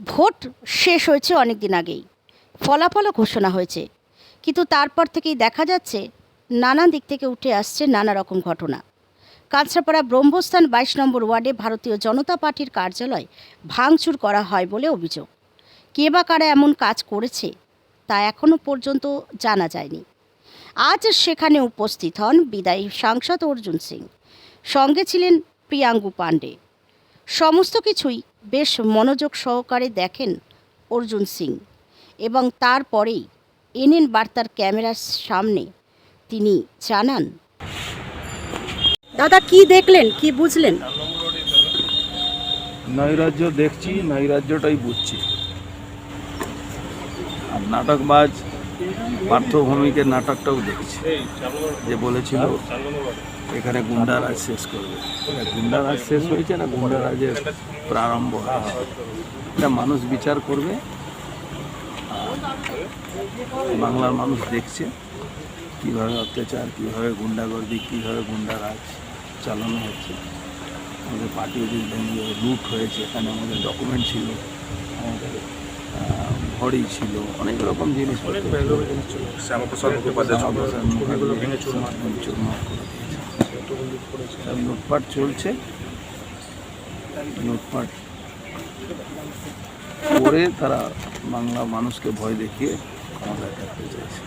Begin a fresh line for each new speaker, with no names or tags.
Vote শেষ হয়েছে অনেক দিন আগেই। ফলাফলও ঘোষণা হয়েছে। কিন্তু তারপর থেকেই দেখা যাচ্ছে নানা দিক থেকে উঠে আসছে নানা রকম ঘটনা। কাঁচরাপাড়া ব্রহ্মস্থান বাইশ নম্বর ওয়ার্ডে ভারতীয় জনতা পার্টির কার্যালয় ভাঙচুর করা হয় বলে অভিযোগ। কে বা কারা এমন কাজ করেছে, তা এখনও পর্যন্ত জানা যায়নি। আজ সেখানে উপস্থিত হন বিদায়ী সাংসদ অর্জুন সিং। সঙ্গে ছিলেন প্রিয়াঙ্গু পাণ্ডে। সমস্ত কিছুই বেশ মনোযোগ সহকারে দেখেন অর্জুন সিং এবং তারপরেই এনএন বার্তার ক্যামেরার সামনে তিনি জানান। দাদা, কি দেখলেন? কি বুঝলেন?
নৈরাজ্য দেখছি, নৈরাজ্যটাই বুঝছি। আর নাটকবাজ পার্থভূমিকের নাটকটাও দেখছি। যে বলেছিল, এখানে গুন্ডারাজ শেষ করবে। গুন্ডারাজ শেষ হয়েছে না? গুন্ডারাজের প্রারম্ভ এটা মানুষ বিচার করবে। বাংলার মানুষ দেখছে কীভাবে অত্যাচার, কীভাবে গুন্ডাগর্দি, কীভাবে গুন্ডারাজ চালানো হচ্ছে। আমাদের পার্টি লুট হয়েছে, এখানে আমাদের ডকুমেন্ট ছিল। আমাদের ঘড়ি ছিল অনেক রকম জিনিস
শ্যামাপ্রসাদ মুখোপাধ্যায়
সব লুটপাট চলছে। লুটপাট করে তারা বাংলা মানুষকে ভয় দেখিয়ে ক্ষমতায় থাকতে চাইছে।